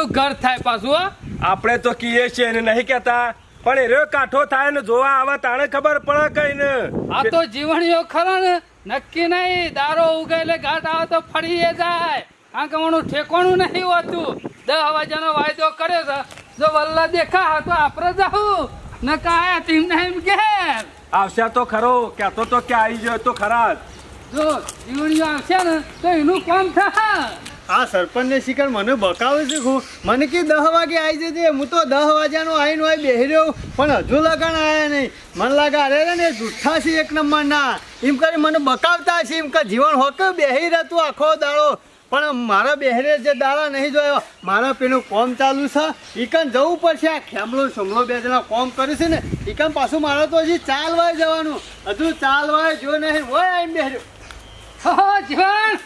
ને ઘર થાય પાછું આપણે તો કીએ છીએ એને નહીં કહેતા પણ એ રહ્યો કાઠો થાય ને જોવા આવે તાણે ખબર પડે કઈ ને આ તો જીવણીઓ ખરા ને. નક્કી નહીં દારો ઉગે એટલે ઘાટ આવે તો ફરી એ જાય. આ કમાનું ઠેકોણું નહીં હોતું. દસ હવાજાનો વાયદો કર્યો છે. જો વલ્લા દેખા તો આપણે જાઉં. ન કાયા ટીમ નહીં કે. આવશે તો ખરો કહેતો તો કે આવી ગયો તો ખરા જો જીવણીઓ આવશે ને તો એનું કામ થાય. આ સરપંચને શિકાર મને બકાવે છે ખૂબ. મને કે દહ વાગે આવી જજે. હું તો દહ વાગ્યાનો આવીને હોય બેહી રહ્યો. પણ હજુ લગન આવ્યા નહીં. મને લાગે, અરે ને જૂઠા છે એક નંબરના. એમ કરી મને બકાવતા છે. એમ કે જીવન હોકે બેહી રહેતું આખો દાડો. પણ મારા બેહરે જે દાડા નહીં જોયો, મારા પેલું કોમ ચાલુ છે. ઈકન જવું પડશે. આ ખેમલો સમલો બે જણા કોમ કર્યું છે ને, ઈકન પાછું મારે તો હજી ચાલવાય જવાનું. હજુ ચાલવાય જો નહીં, હોય આમ બેહર્યો હો, જીવન!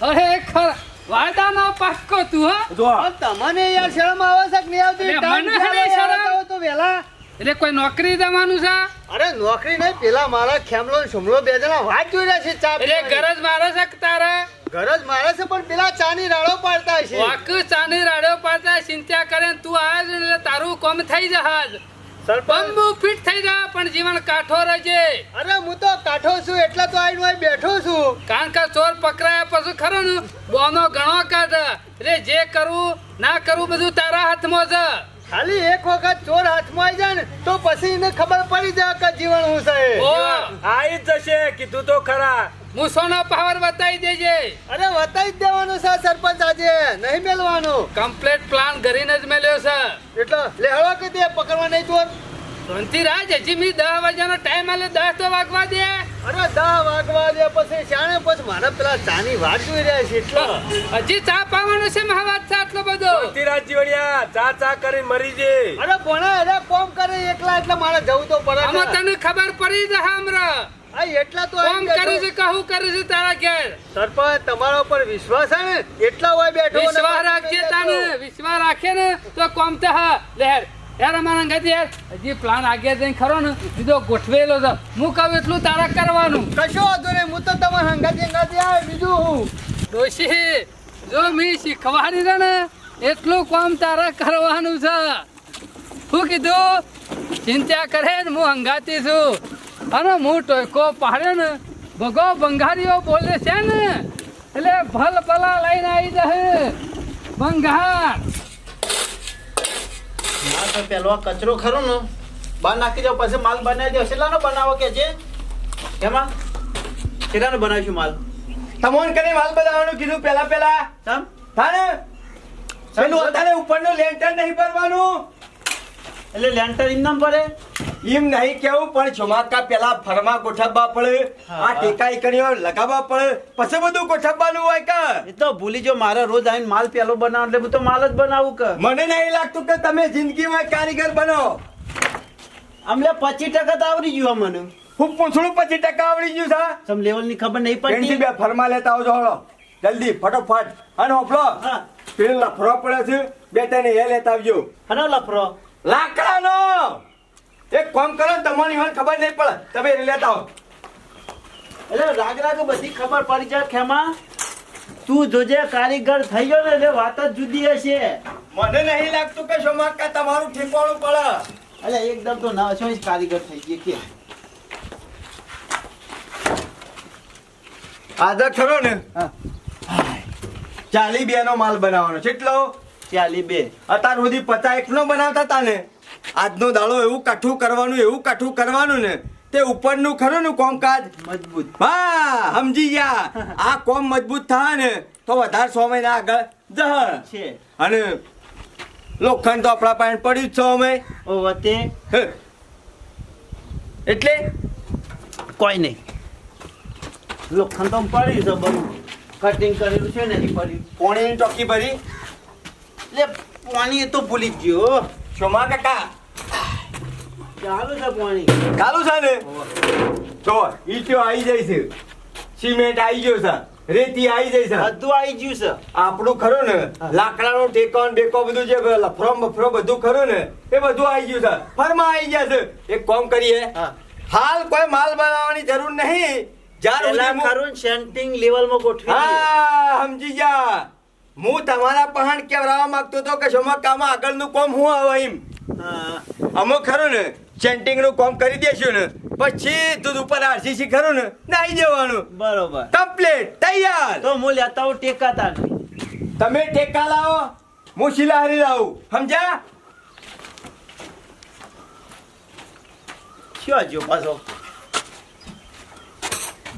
ખરેખર! વાયદાનો પાક્કો તું હા. જો તમને યાર શરમ આવે છે કે નહીં આવતી મને શરમ. તો વેલા? એટલે કોઈ નોકરી દેવાનું છે? અરે નોકરી નહીં પેલા મારા ખેમલો સુમલો બે જણા વાત જોઈ રહ્યા છે ચા એટલે ગરજ મારે છે કે તારે? ગરજ મારે છે પણ પેલા ચાની રાડો પાડતા છે વાક ચાની રાડો પાડતા ચિંતા કરે ને તું આજ એટલે તારું કોમ થઈ જહાજ બંબુ ફિટ થઈ જા પણ જીવન કાઠો રહેજે અરે હું તો કાઠો છું એટલે તો આવીને અહીં બેઠો છું. કારણ કે ચોર પકડાયા પછી ખરો ને બોનો ઘણો કાઢ. એટલે જે કરવું ના કરવું બધું તારા હાથમાં છે. ખાલી એક વખત ચોર હાથમાં આવી જાય ને તો પછી એને ખબર પડી જાય કે જીવન હું છે. ઓ. આવી જ જશે કીધું તો ખરા. મૂસોનો પાવર બતાવી દેજે. અરે બતાવી જ દેવાનું છે સરપંચ આજે નહીં મેલવાનું. કમ્પ્લીટ પ્લાન કરીને જ મેલ્યો છે. એટલે લેહળો કે તે પકડવા નહીં ચોર. શાંતિરાજ હજી મી દસ વાગ્યાનો ટાઈમ આલે દસ તો વાગવા દે. અરે દા વાગવા દે પછી શાણે પછી મારા પેલા ચાની વાત જોઈ રહ્યા છે એટલો. હજી ચા પાવાનો છે મહાવાત છે આટલો બધો. ધીરાજ જીવણિયા ચા ચા કરી મરી જે. અરે ભણા અરે કોમ કરે એકલા એટલે મારે જવું તો પડે આમાં તને ખબર પડી જ હમરા. આ એટલા તો કોમ કરું છે. કહું કરે છે તારા ઘેર? સરપંચ તમારા ઉપર વિશ્વાસ છે ને? એટલા હોય બેઠો વિશ્વાસ રાખજે તને તાને વિશ્વાસ રાખે ને તો કોમ તો હા લહેર. યાર અમારા અંગાથી યાર હજી પ્લાન આગે જઈને ખરો ને બીજો ગોઠવેલો છે. હું કહું એટલું તારા કરવાનું. કશો વાંધો નહીં હું તો તમારા હંગાતી નથી આવે બીજું હું. ડોશી જો મી શીખવાડી છે ને એટલું કામ તારા કરવાનું છે. શું કીધું ચિંતા કરે ને હું હંગાતી છું. અને હું ટોયકો પાડ્યો ને ભગો બંગારીઓ બોલે છે ને એટલે ભલ ભલા લઈને આવી જશે. બંગાર. હા તો પેલો કચરો ખરો ને બહાર નાખી દો પછી માલ બનાવી દો. કેટલાનો બનાવો કે છે? એમાં? કેટલાનો બનાવીશું માલ. તમોન કરી માલ બનાવવાનું કીધું પેલા પેલા સમ થાને પેલું અત્યારે ઉપરનું લેન્ટર નહીં ભરવાનું. એટલે લેન્ટર ઇનામ પડે એમ નહીં કેવું પણ ચોમાકા પેલા ફરમા ગોઠવવા પડે આ હા. ટેકા ઈકણીઓ લગાવવા પડે પછી બધું ગોઠવવાનું હોય કે? એ તો ભૂલી જો મારે રોજ આવીને માલ પેલો બનાવો એટલે હું તો માલ જ બનાવું કે? મને નહીં લાગતું કે તમે જિંદગીમાં કારીગર બનો. અમને પચીસ ટકા તો આવડી ગયું મને હું પૂછડું પચીસ ટકા આવડી ગયું છે. તમને લેવલની ખબર નહીં પડતી. બે ફરમા લેતા આવજો હળો જલ્દી ફટોફટ. અને હોપલો પેલું લફરો પડે છે. બે ત્રણ એ લેતા આવજો. હનો લફરો. લાકડાનો! એક કામ કરો તમારી મને ખબર નહીં પડે. તમે એ લેતા આવો. એટલે રાગ રાગ બધી ખબર પડી જાય ખેમા. તું જોજે કારીગર થઈ ગયો ને એટલે વાત જ જુદી હશે. મને નહીં લાગતું કે સોમાકા તમારું ઠેકવાનું પડે. એટલે એકદમ તો ના છો કારીગર થઈ ગઈ કે. આદર ખરો ને. ચાલી બે નો માલ બનાવવાનો. કેટલો? ચાલી બે. અત્યાર સુધી પચાસ એક નો બનાવતા હતા ને. આજનો દાડો એવું કાઠું કરવાનું એવું કાઠું કરવાનું ને તે ઉપરનું ખરું ને કોમકાજ? મજબૂત. હા સમજી ગયા. આ કોમ મજબૂત થાય ને તો વધારે સો મહિના આગળ જહ છે. અને લોખંડ તો આપણા પાસે પડ્યું જ છે અમે. ઓ વતે. એટલે? કોઈ નહીં. લોખંડ તો પડ્યું છે બધું. કટિંગ કરેલું છે ને એ પડ્યું કોણે ટોકી ભરી? એટલે પાણી એ તો ભૂલી જ ગયો શોમા કાકા. ચાલુ છે પાણી. ચાલુ છે ને? તો ઈટો આવી જાય છે. સિમેન્ટ આવી ગયો છે. રેતી આવી જાય છે. બધું આવી ગયું છે. આપણું ખરું ને? લાકડાનો ટેકો બેકો બધું જે લફરો બફરો બધું ખરું ને? એ બધું આવી ગયું છે. ફરમાં આવી ગયા છે. એક કોમ કરીએ. હાલ કોઈ માલ બનાવવાની જરૂર નહીં. જ્યાર ખરું સેન્ટિંગ લેવલમાં ગોઠવી હા સમજી જા હું તમારા પહાણ કેવરાવા માંગતો હતો કે શોમાં કામ આગળનું કોમ હું આવે એમ? અમુક ખરું ને ચેન્ટિંગનું કામ કરી દેશું ને પછી તું ઉપર આરસીસી ખરું ને નાઈ દેવાનું. બરોબર. કમ્પ્લીટ તૈયાર. તો હું લેતા આવું ટેકા તાર. તમે ટેકા લાવો હું શિલાહારી લાવું સમજ્યા? શું જો પાછો?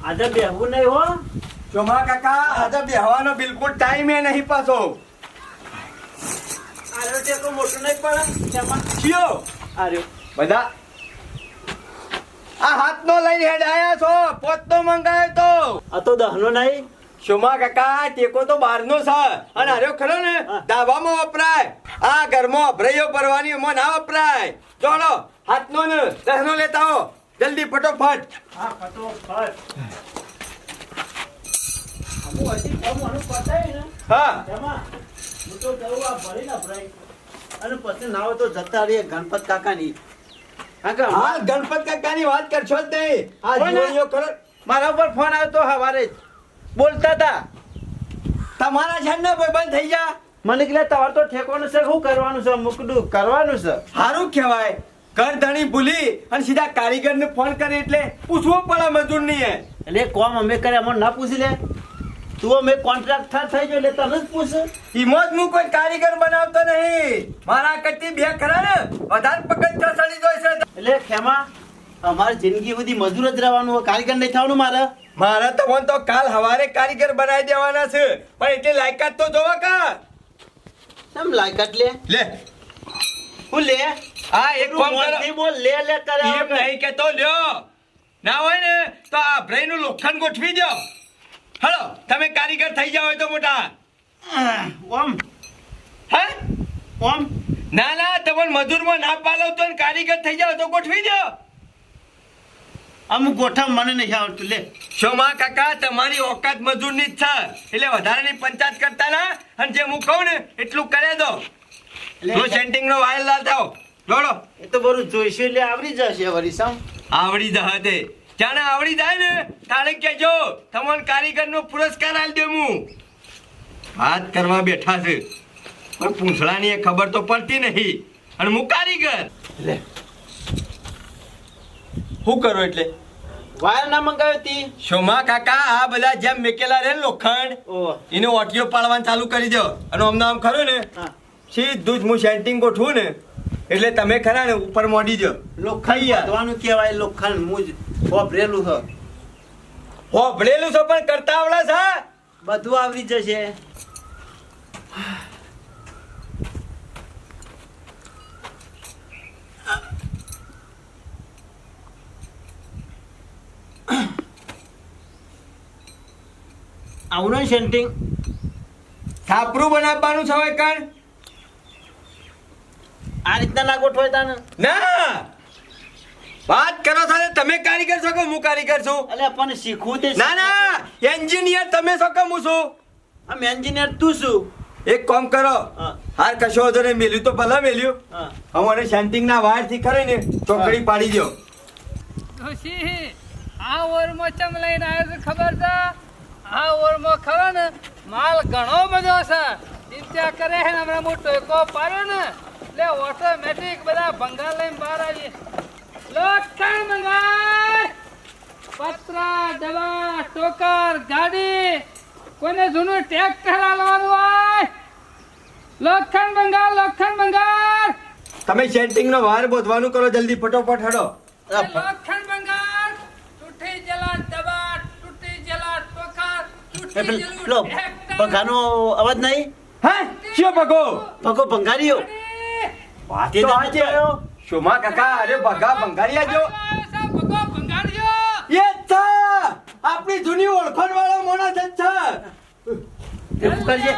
આજે બેહવું નહીં હો. ચોમા કાકા આજે બેહવાનો બિલકુલ ટાઈમ એ નહીં પાછો. આર્યો ટેકો મોટો નહીં પડે. તેમાં કયો? આર્યો. બધા? આ હાથનો લઈને હેડ આયા છો પોતનો મંગાયો તો. આ તો દહનો નહીં. શોમા કાકા ટેકો તો બહારનો છે. અને આર્યો ખરો ને હા. દાવામાં વપરાય. આ ઘરમાં અભરાઈઓ ભરવાની એમાં ના વપરાય. ચોલો હાથનો ને દહનો લેતા આવો. જલ્દી ફટોફટ. હા ફટોફટ અમુક હજી કામ આનું પતાય ને હા. હું તો જવું આ ભરીને ભરાય અને પછી ના હોય તો જતા રહીએ ગણપત કાકાની કારણ ગણપત કાકાની વાત કરશો જ નહીં. આ જીવણીઓ ખરો મારા ઉપર ફોન આવ્યો તો હવારે જ. બોલતા હતા તમારા છે ને ભાઈ બંધ થઈ જા. મને કે તમારે તો ઠેકવાનું છે શું કરવાનું છે? મુકડું કરવાનું છે. સારું કહેવાય. ઘર ધણી ભૂલી અને સીધા કારીગરને ફોન કરી એટલે પૂછવું પડે મજૂર નહીં એટલે કોમ અમે કરે અમને ના પૂછી લે. તું અમે કોન્ટ્રાક્ટ થઈ ગયો એટલે તને જ પૂછ. ઈમોજ હું કોઈ કારીગર બનાવતો નહીં. મારા કરતી બે ખરા ને વધારે પગજ ચસડી જોઈ છે એટલે ખેમા અમારી જિંદગી બધી મજૂર જ રહેવાનું કારીગર નહીં થવાનું મારે. મારા તો મન તો કાલ હવારે કારીગર બનાવી દેવાના છે પણ એટલે લાયકાત તો જોવા કા કેમ લાયકાત લે? લે. હું લે? હા એક કામ કરો. બોલ લે લે કરે એમ નહીં કેતો લ્યો. ના હોય ને તો આ બ્રેનું લોખંડ ગોઠવી દો હલો તમે કારીગર થઈ જાવ તો મોટા. ઓમ. હે? ઓમ. ના ના તમને મજૂરમાં ના પાલવ તો કારીગર થઈ જાવ તો ગોઠવી દો. અમુક ગોઠવ મને નહીં આવડતું લે. શોમા કાકા તમારી ઓકાત મજૂરની જ છે. એટલે વધારાની પંચાયત કરતા ના. અને જે હું કહું ને એટલું કરે દો. જો સેન્ટિંગ નો વાયર લાલ થાવ જોડો. એ તો બધું જોઈશું એટલે આવડી જશે વળી સમ આવડી જશે જાણે આવડી જાય ને તાણે કેજો તમને કારીગર નો પુરસ્કાર આલ દે હું. વાત કરવા બેઠા છે. પણ પૂંછડાની એ ખબર તો પડતી નહીં. અને હું કારીગર. લે. શું કરો એટલે? વાયર ના મંગાવી હતી શોમા કાકા આ બધા જેમ મેકેલા રે લોખંડ એને ઓટિયો પાડવાનું ચાલુ કરી દો. અને અમને આમ ખરું ને હા. સીધું જ હું સેન્ટિંગ ગોઠવું ને. એટલે તમે ખરા ને ઉપર મોડી જો લોખંડ કહેવાય લોખંડ. મુજ વાપરેલું છે હો. ભણેલું છો પણ કરતા આવડે છે? બધું આવડી જશે. આવડે સેન્ટિંગ છાપરું બનાવવાનું છે હવે કણ? આ રીતના ના ગોઠવાય તાને? ના! વાત કરો છો તમે કારીગર છો કે હું કારીગર છું? એટલે પણ શીખવું તે ના ના એન્જિનિયર તમે છો કે હું છું? આમ એન્જિનિયર તું શું એક કામ કરો. હા. હાર કશો હતો ને મેલ્યું તો ભલે મેલ્યું. હા. અમારે સેન્ટિંગ ના વાયરથી ખરે ને ચોકડી પાડી દો ડોશી આ ઓરમાં ચમ લઈને આવ્યો છે ખબર છે? આ ઓરમાં ખરો ને માલ ઘણો બધો છે. ચિંતા કરે હે હમણાં હું ટોયકો પાડ્યો ને. એટલે ઓટોમેટિક બધા ભંગાર લઈને બહાર આવીએ. લોખંડ મંગાય પતરા ટોકર ગાડી. કોને જૂનું ટ્રેક્ટર હાલવાનું હોય? લોખંડ બંગાળ લોખંડ બંગાળ તમે સેન્ટિંગ નો વાર બોધવાનું કરો જલ્દી ફટોફટ હડો. લોખંડ બંગાળ તૂટી ગયેલા ડબ્બા તૂટી ગયેલા ટોકર તૂટી ભગાનો અવાજ નહીં? હે? શું ભગો? ભગો ભંગારીયો ગાડી. વાત તે જોયો? શોમા કાકા અરે ભગા ભંગારિયા જો છે ભગો ભંગાળ્યો. એ છે આપણી જૂની ઓળખાણ વાળો જ છે. એવું કરજે.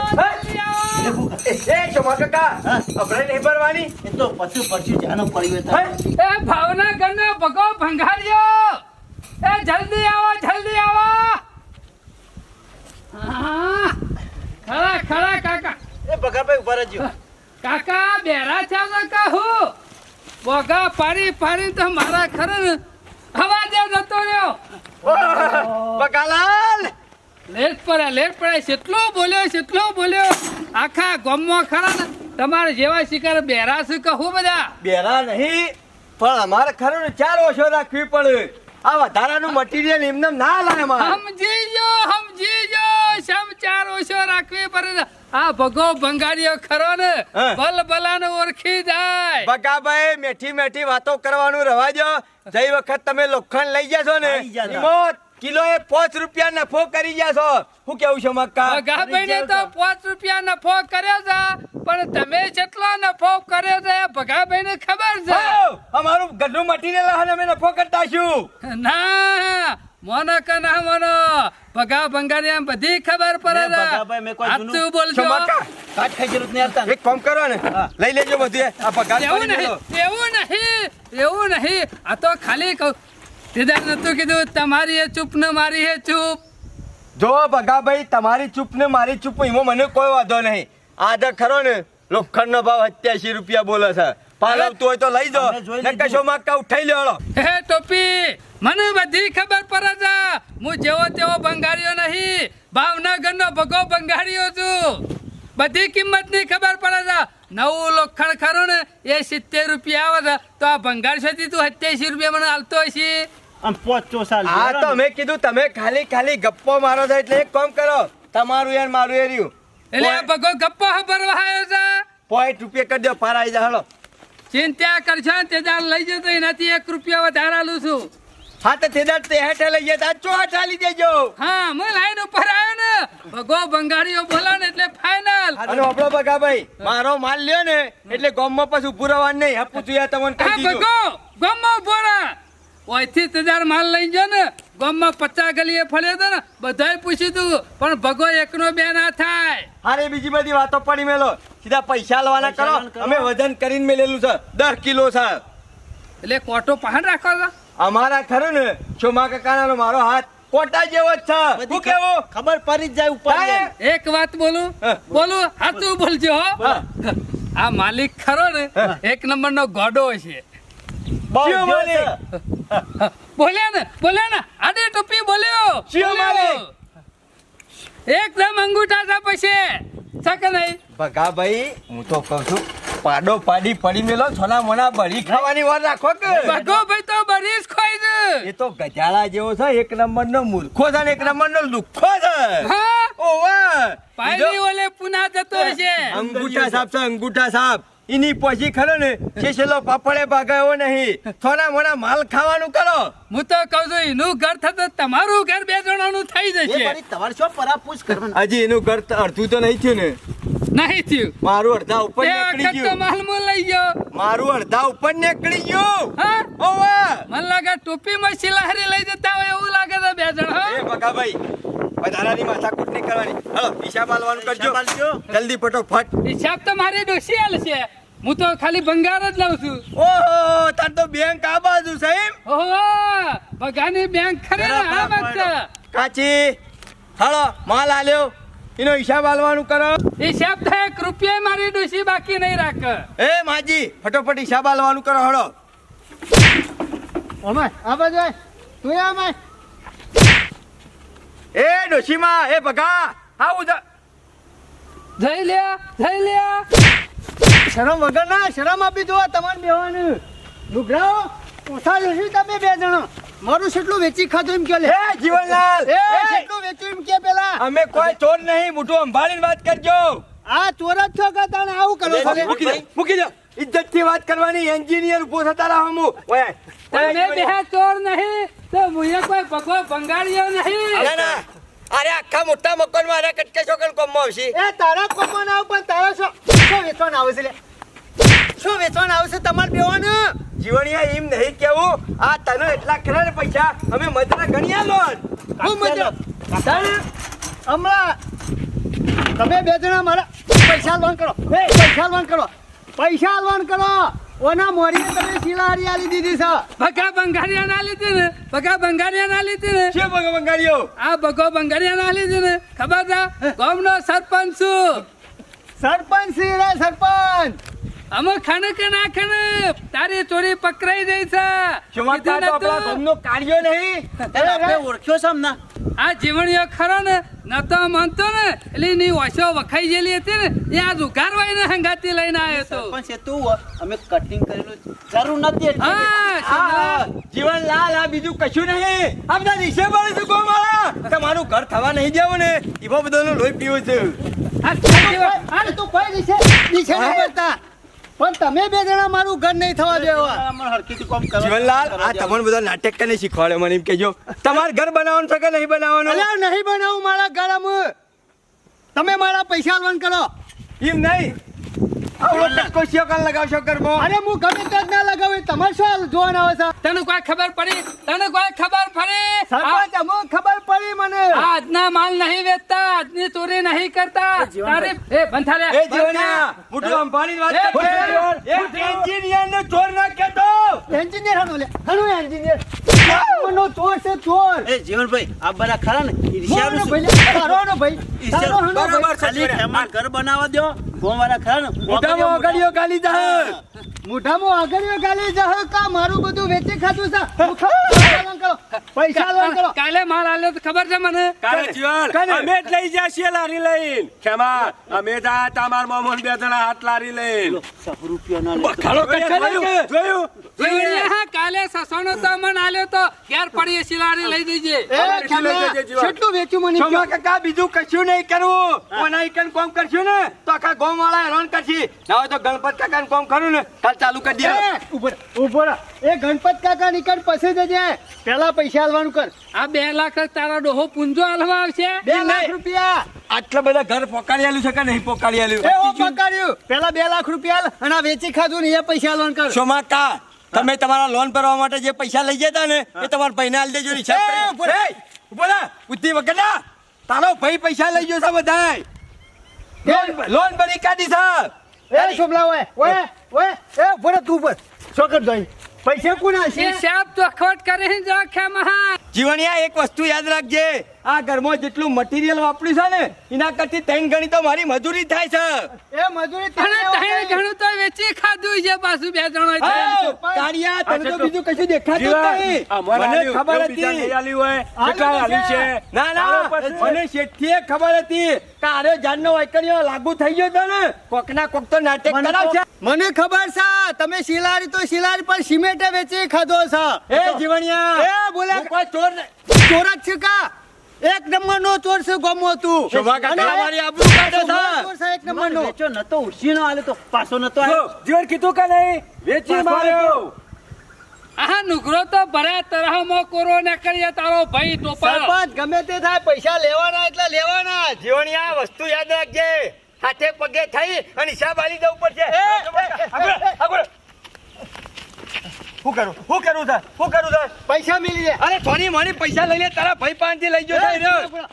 એ શોમા કાકા હા. અભરાઈ નહીં ભરવાની. એ તો પશુ પશુ જાનો પડ્યો હે? એ ભાવનગરનો ભગો ભંગાર્યો એ જલ્દી આવો જલ્દી આવો. હા, ખરા ખરા કાકા. એ ભગાભાઈ ઊભા રહેજો. કાકા બેરા થયા કાકા કહું? વગા પાડી પાડી તો મારા ખરે હવા દે જતો રહ્યો. બકાલાલ! લેટ પડે લેટ પડે કેટલો બોલ્યો કેટલો બોલ્યો. આખા ગમમાં ખરા ને તમારે જેવા શિકાર બેરા શું કહું બધા? બેરા નહીં પણ અમારે ખરું ચાર ઓછો રાખવી પડે. આ વધારાનું મટીરિયલ એમને ના લાય મારે સમજી જો સમજી જો સમચાર ઓછો રાખવી પડે આ ભગો ભંગારીઓ ખરો ને. ભલ ભલાને ઓળખી જાય. બગાભાઈ મેઠી મેઠી વાતો કરવાનું રવા દો જઈ વખત તમે લોખંડ લઈ જશો ને. એમાં કિલો એ પાંચ રૂપિયા નફો કરી ગયા છો. શું કેવું છે મક્કા? ભગાભાઈને તો પાંચ રૂપિયા નફો કર્યો છે પણ તમે જેટલો નફો કર્યો છે એ ભગાભાઈને ખબર છે. અમારું ઘરનું મટીરિયલ હે અમે નફો કરતા છું ના મોનો કે ના મોનો ભગા ભંગારી એમ બધી ખબર પડે ને છે. ભગાભાઈ, મેં કોઈ જૂનું- બોલજો. કાટ ખાઈ જરૂર નહીં આવતા એક કામ કરો ને લઈ લેજો બધું આ પગાર એવું નહીં એવું નહીં એવું નહીં. આ તો ખાલી કહું તેદાર નતું કીધું તમારી એ ચૂપ ને મારી હે ચૂપ. જો ભગાભાઈ તમારી ચૂપ ને મારી ચૂપ એમાં મને કોઈ વાંધો નહીં. આ તો ખરો ને લોખંડ નો ભાવ સત્યાસી રૂપિયા બોલે છે. પાલવતું હોય તો લઈ જાઓ. ને કશો માગતા ઉઠાઈ લેવાળો હે ટોપી મને બધી ખબર પડે છે. હું જેવો તેવો ભંગારીઓ નહીં. ભાવનગરનો ભગો ભંગારીઓ છું. બધી કિંમતની ખબર પડે છે. નવું લોખંડ ખરું ને એ સિત્તેર રૂપિયા આવે છે. તો આ ભંગાર છે તું સત્યાસી રૂપિયા મને હાલતો હશે. હા તો મેં કીધું તમે ખાલી ખાલી ગપ્પો મારો છો એટલે એક કામ કરો તમારું યાર મારું એ રહ્યું. એટલે આ ભગો ગપ્પો ભરવા આવ્યો છે? પોઈન્ટ રૂપિયા કરી દો પાર આવી જા હળો ચિંતા કરશો ને તેદાર લઈ જતો એનાથી એક રૂપિયા વધારે આલું છું. હા તો તેદાર તે હેઠે લઈ ગયા ચો ચાલી દેજો? હા હું લાઈન ઉપર આવ્યો ને ભગો બંગાળીઓ બોલો ને એટલે ફાઇનલ અને આપણો બગાભાઈ મારો માલ લ્યો ને એટલે ગોમમાં પછી ઉભું રહેવાનું નહીં. હા પૂછ્યું યાર તમને કહી દીધું. ભગો ઊભો ઓયથી તજાર માલ લઈ જો ને ગામમાં પચાસ ગલીએ ફર્યો હતો ને બધાએ પૂછ્યું તું પણ ભગો એકનો બે ના થાય. હારે બીજી બધી વાતો પડી મેલો. સીધા પૈસા લેવાના કરો. અમે વજન કરીને મેલેલું છે. દસ કિલો છે. એટલે કોટો પહાડ રાખો છો? અમારા ખરું ને ચોમા કાકાનો મારો હાથ કોટા જેવો જ છે. શું કેવો? ખબર પડી જ જાય ઉપર એક વાત બોલું? હા. બોલું? હાચું બોલજો હો. આ માલિક ખરો ને. એક નંબરનો ગોડો છે. બહુ માલિક. બોલ્યા ને બોલ્યા ને. આડે ટોપી બોલ્યો. એકદમ અંગૂઠા છે પછી. છે નહીં? ભગા ભાઈ હું તો કહું છું પાડો પાડી પડી મેલો છોના મોના બળી ખાવાની વાર રાખો કે? ભગો ભાઈ તો બરીસ ખોઈ દે એ તો ગજાળા જેવો છે એક નંબરનો મૂર્ખો છે ને એક નંબરનો લુખ્ખો છે. હા. ઓવા. પાડી ઓલે પુના જતો છે અંગૂઠા સાપ છે અંગૂઠા સાપ એની પછી ખરો ને શેષેલો પાપડે ભાગાયો નહીં. થોડા મોડા માલ ખાવાનું કરો. હું તો કહું છું એનું ઘર થતું તમારું ઘર બે જણાનું થઈ જશે. તમારે શું પરાપૂછ કરવાનું? હજી એનું ઘર અડધું તો નહીં થયું ને. નહીં થયું. મારું અડધા ઉપર નીકળી ગયું. માલ મો લઈ ગયો. મારું અડધા ઉપર નીકળી ગયું. હા? ઓવે! મને લાગે ટોપીમાં શિલાહારી લઈ જતા હોય એવું લાગે છે બે જણ એ હા બગાભાઈ વધારાની માથાકૂટ નહીં કરવાની. હલો હિસાબ આલવાનું કરજો. હિસાબ પટો ફટ હિસાબ તો મારી ડોસી આલ છે હું તો ખાલી ભંગાર જ લઉં છું. ઓહો તાર તો બેંક આ બાજુ છે એમ? ઓહો બગાની બેંક ખરી આ છે. કાચી હાલો માલ આલ્યો. એનો હિસાબ આલવાનું કરો. હિસાબ થાય એક રૂપિયા મારી ડોસી બાકી નહીં રાખ. એ માજી ફટોફટ હિસાબ આલવાનું કરો હળો અમાય આ બાજુ આય. તું આય અમાય એ ડોશીમાં એ ભગા. આવું જા. જઈ લે જઈ લે શરમ વગર ના શરમ આપી દો તમારે બેવાનું લુગડાઓ ઓછા જોશી તમે બે જણો. મારું કેટલું વેચી ખાધું એમ કે લે. એ જીવનલાલ! એ કેટલું વેચ્યું એમ કે પેલા. અમે કોઈ ચોર નહીં મોટું સંભાળીને વાત કરજો. આ ચોર જ છો કે તને આવું કરો છો? મૂકી દે મૂકી દે. ઇજ્જતથી વાત કરવાની એન્જિનિયર ઊભો થતા રહો હું ઓય તમે બે ચોર નહીં તો મુયે કોઈ ભગવો ભંગાળ્યો નહીં. ના ના. અરે આખા મોટા મકાનમાં અરે કટકે છોકન કોમ આવશે. એ તારા કોમન આવ પણ તારા શું શું વેચવાનું આવે છે લે? શું વેચવાનું આવે છે તમારે બેવાનું? જીવણિયા એમ નહીં કેવું. આ તને એટલા ખરા ને પૈસા અમે મજરા ગણ્યા લોન હું મજા તારે હમણાં તમે બે જણા મારા પૈસા લોન કરો. એ પૈસા લોન કરો. પૈસા લોન કરો. ઓના મોરીએ તમે શિલારી આલી દીધી છે ભગા બંગારિયા ના લીધી ને? ભગા બંગારિયા ના લીધી ને? શું ભગવાન બંગારિયો આ ભગો બંગારિયા ના લીધી ને? ખબર છે? ગામનો સરપંચ છું. સરપંચ શ્રી રે સરપંચ. અમે ખણ કે ના ખણ. તારી ચોરી પકડાઈ જઈ છે. કીધું તો આપણા નતું? ગામનો નહીં? એટલે આપણે ઓળખ્યો છે એમ ના આ જીવણીઓ ખરો ને? નતો માનતો ને? એટલે ની ઓછો વખાઈ ગયેલી હતી ને? એ આ ઉઘારવાય ને હંગાતી લઈને આવ્યો તો પણ છે તું અમે કટિંગ કરેલું જરૂર નથી. હા આ શિવલાલ. આ બીજું કશું નહીં. આ બધા રીસે પડે છે ગોમાળા તમારું ઘર થવા નહીં દેવું ને. એવો બધાનો લોહી પીવું છે. આ તું કોઈ રીસે રીસે નહીં પડતા પણ તમે બે જણા મારું ઘર નહીં થવા દેવા. જીવનલાલ આ તમને બધા નાટક નહીં શીખવાડે મને એમ કેજો તમારે ઘર બનાવવાનું છે કે નહીં બનાવવાનું? અલ્યા નહીં બનાવું મારા ઘર અમે તમે મારા પૈસા લોન કરો. એમ નહીં. અરે હું ગમે તે ના લગાવું. તમારે શું જોવાના આવે છે તને કોઈ ખબર પડી? તને કોઈ ખબર પડી? સરપંચ અમો ખબર પડી મને. આજના માલ નહીં વેચતા આજની ચોરી નહીં કરતા. તારી એ બંધા એ જીવનિયા મોટું અંબાણી વાત એ ભાઈ, એન્જિનિયર ને ચોર ના કહેતો એન્જિનિયર હનો લે. હનો એન્જિનિયર. મનો ચોર છે ચોર. એ જીવનભાઈ આ બધા ખરા ને. ઈર્ષ્યા ઈર્ષ્યાનું ભાઈ તારો હનો ભાઈ. તારો હનો બરાબર છે. ખાલી ઘર બનાવવા દો ગોવાળા ખરા ને? મોટામાં અગાડીઓ ગાલી જાહે. મોઢામાં આગળીઓ ગાલી જહ કા મારું બધું વેચી ખાધું છે? પૈસા આલવાન કરો પૈસા આલવાન કરો. કાલે માલ આલ્યો તો ખબર છે મને? કાલે. જીવન અમે જ લઈ ગયા લારી લઈને. ખેમા અમે જા તમાર મામોન બે જણા હાથ લારી લઈને. સો રૂપિયા ના ખાડો કચ્છા જોયું? હા, કાલે સસોનો તો મને આલ્યો તો ઘેર પડી શિલારી લઈ દેજે કેટલું વેચ્યું મને? કાકા બીજું કશું નહીં કરવું કોના ઈકન કોમ કરશું ને? તો આખા ગામ વાળા હેરાન કરશી ના હોય તો ગણપત કાકા કોમ ખરું ને? કાલ ચાલુ કરી દે ઊભો રહો. એ ગણપત કાકા નીકળ પછી જજે. પેલા પૈસા આલવાનું કર. આ બે લાખ તારા ડોહો પૂંજો આલવા આવશે. બે લાખ રૂપિયા. આટલા બધા ઘર પોકાડી આલ્યું છે કે નહીં પોકાડી આલ્યું? એ પોકાડ્યું પેલા બે લાખ રૂપિયા અને આ વેચી ખાધું ને એ પૈસા આલવાનું કર. સોમા કા? તમે તમારા લોન ભરવા માટે જે પૈસા લઈ જતા ને એ તમારા ભાઈને આલી દેજો રિક્ષા. એ, બુદ્ધિ વગરના. તારો ભાઈ પૈસા લઈ ગયો છે બધાય. લોન લોન ભરી કાઢી છે. એ શોભલા ઓય ઓય ઓય એ ઊભો રહે તું ઉપર. છોકર જોઈ. પૈસા કોના છે? હિસાબ ચોખવટ કરીને જો ખેમા જીવણિયા એક વસ્તુ યાદ રાખજે. આ ઘરમાં જેટલું મટીરિયલ વાપર્યું છે ને એના કરતી ત્રણ ગણી તો મારી મજૂરી થાય છે. એ મજૂરી તને તહે આવું તો વેચી ખાધું છે પાછું બે જણો કાળિયા, તને તો બીજું કશું દેખાતું નહીં. મને ખબર હતી. આલી હોય કેટલા આલી છે. ના ના મને શેઠીએ ખબર હતી કે આરે જાનનો વાયકણીઓ લાગુ થઈ ગયો તો ને કોક ના કોક તો નાટક મને કરાવશે. મને ખબર છે તમે શિલારી તો શિલારી પર સિમેન્ટ વેચી ખાધો છે. એ જીવણિયા એ બોલે કોઈ ચોર ચોર જ છે કા? એક નંબર નો ચોર છે ગમો તું. શોભા કાકા મારી આબરૂ કાઢે છે. ચોર છે એક નંબર નો વેચો નતો ઉછી નો આલે તો પાછો નતો જો, આવ્યો જીવન કીધું કે નહીં? વેચી માર્યો. આ નુકરો તો ભર્યા તરહમાં કોરો ને કરીએ તારો ભાઈ ટોપા સરપંચ ગમે તે થાય પૈસા લેવાના એટલે લેવાના. જીવણી આ વસ્તુ યાદ રાખજે. હાથે પગે થઈ અને હિસાબ આલી દઉં પડશે. આગળ, આગળ. શું કરું? હું કરું સર હું કરું સર પૈસા મિલી જાય. અરે થોડી મણી પૈસા લઈને તારા ભાઈ પાસેથી લઈ રહ્યો.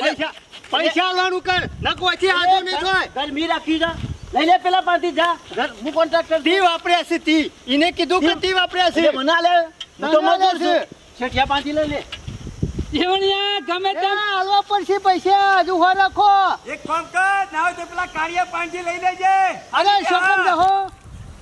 પૈસા પૈસા આલવાનું કર નકો છે આજો ને થાય ઘર મી રાખી જા લઈ લે પેલા પાસેથી જા. ઘર હું કોન્ટ્રાક્ટર તી વાપર્યા છે તી એને કીધું કે તી વાપર્યા છે. મના આલે. હું તો મજૂર છું. શેઠિયા પાસેથી લઈ લે. જીવણિયા ગમે તેમ હાલવા પડશે પૈસા. હજુ હો રાખો. એક કામ કર ના હોય તો પેલા કાળિયા પાનથી લઈ લેજે. અરે શું રહો.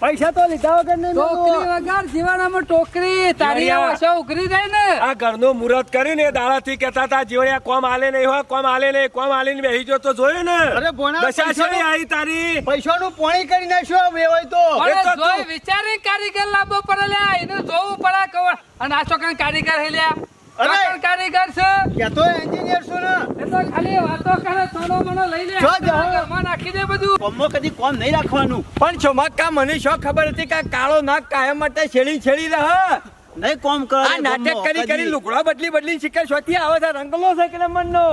પૈસા તો લીધા વગર નહીં ટોકરી વગર જીવાનામાં ટોકરી. તારી જીવણિયા. ઉઘરી જાય ને? આ ઘરનો મુહૂર્ત કર્યું ને દાડાથી કહેતા હતા જીવણિયા કોમ આલે નહીં હોય કોમ આલે નહીં કોમ આલીને બેહી જો તો જોયું ને. અરે ગોણા દશા છે આઈ તારી. પૈસાનું પોણી કરી નાખ્યો બે તો. પણ તો જોઈ વિચારી કારીગર લાવવો પડે લ્યા એનું જોવું પડે કવર. અને આ ચોકન કારીગર હે લ્યા. અરે! કારીગર છે. કે તો એન્જિનિયર છું ને? એ તો ખાલી વાતો કરે સોનો મનો લઈ લે. જો, જો. ઘરમાં નાખી દે બધું. કોમમાં કદી કોમ નહીં રાખવાનું. પણ ચોમાકા મને શું ખબર હતી કે કાળો નાક કાયમ માટે છેડી છેડી રહે? નહીં કોમ કરો આ નાટક કરી કરી લુકડા બદલી બદલી શિકાર શોથી આવે છે રંગલો છે કે મનનો?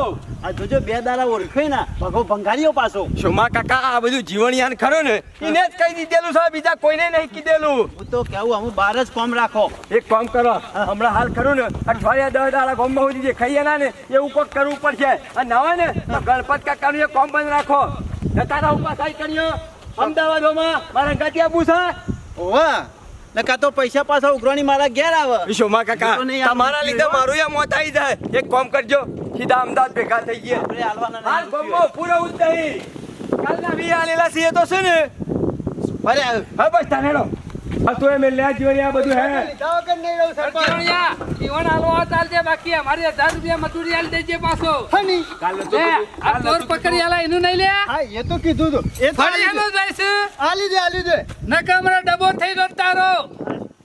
આ જોજો બે દાડા ઓળખે ને ભગો ભંગારીઓ પાછો. શોમા કાકા આ બધું જીવણિયાન ખરો ને એને જ કહી દીધેલું છે બીજા કોઈને નહીં કીધેલું. હું તો કેવું હું બાર જ કોમ રાખો. એક કોમ કરો. હમણાં હાલ ખરું ને અઠવાડિયા દસ દાડા કોમ બહુ જે ખાઈએ ના ને એવું કોક કરવું પડશે. અને ના હોય ને તો ગણપત કાકાનું એક કોમ બંધ રાખો. તારા ઉપાસ કર્યો અમદાવાદમાં મારા ગતિયા પૂછા. છે ઓવા નકા તો પૈસા પાછા ઉઘરાણી મારા ઘેર આવે. શોમા કાકા તમારા લીધે મારું એ મોત આવી જાય. એક કામ કરજો સીધા અમદાવાદ ભેગા થઈ ગયા. આપણે હાલવાના હાલ બમ્બો પૂરો ઉતરી કાલના વી આલેલા છીએ તો છે ને? અરે હા બસ તાને હેડો હા તું એ મેલ્યા જીવણિયા બધું હે. લીધા વગર નહીં રહું સરપંચ જીવણિયા, જીવણ આ ચાલજે બાકી અમારી હજાર રૂપિયા મજૂરી આલી દેજે પાછો હની કાલ તો આ ચોર પકડી આલા એનું નહીં લે? હા એ તો કીધું તું. એ તો ફરી આલી દે. આલી દે આલી દે. નકામરા ડબો થઈ ગયો તારો.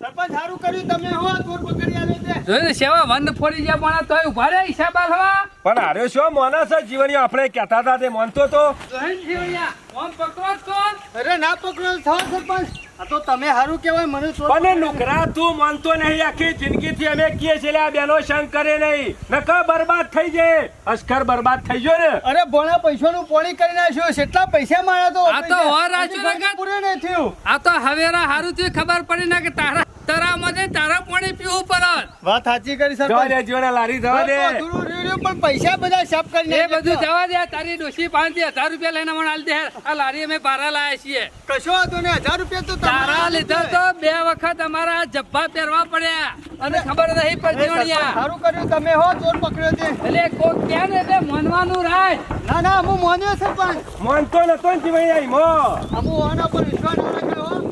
સરપંચ સારું કર્યું તમે હો ચોર પકડી આલી દે. જોઈને સેવા વન ફોડી ગયા પણ તોય ઊભા રે હિસાબ આલવા પણ હાર્યો શું મોના છે જીવણીઓ આપણે કહેતા હતા તે માનતો તો. જીવન જીવણિયા, ઓમ પકડો તો. અરે ના પકડો થો સરપંચ. તો તમે સારું કહેવાય મને અને નુકરા તું માનતો નહીં આખી જિંદગીથી અમે કીએ છીએ આ બેનો શંક કરે નહીં. નકર બરબાદ થઈ જાય અસ્કર બરબાદ થઈ ગયો ને. અરે ભણા પૈસાનું પોણી કરી નાખ્યો કેટલા પૈસા માણ્યા તો આ તો હોર રાખ્યું પૂરે. નહીં થયું. આ તો હવેરા હારું થી ખબર પડી ના કે તારા તારામાં ને તારા પાણી પીવું પડે. વાત સાચી કરી જવા સરપંચ દે લારી જવા દે. પણ પૈસા બધા સાફ કરી એ બધું જવા દે તારી ડોશી પાંચ હજાર રૂપિયા લઈને મને આલ દે. આ લારી અમે બારા લાયા છીએ. કશો હતો ને હજાર રૂપિયા તો તારા લીધા તો બે વખત અમારા જબ્બા પહેરવા પડ્યા. અને ખબર નહીં પડતી સારું કર્યું તમે હો ચોર પકડ્યો તે એટલે કોક કે ને એટલે માનવાનું રાય. ના ના હું મોન્યો સરપંચ. મોનતો નતો ને જીવાઈ આઈ મો. હું આના પર વિશ્વાસ ના રાખ્યો હો.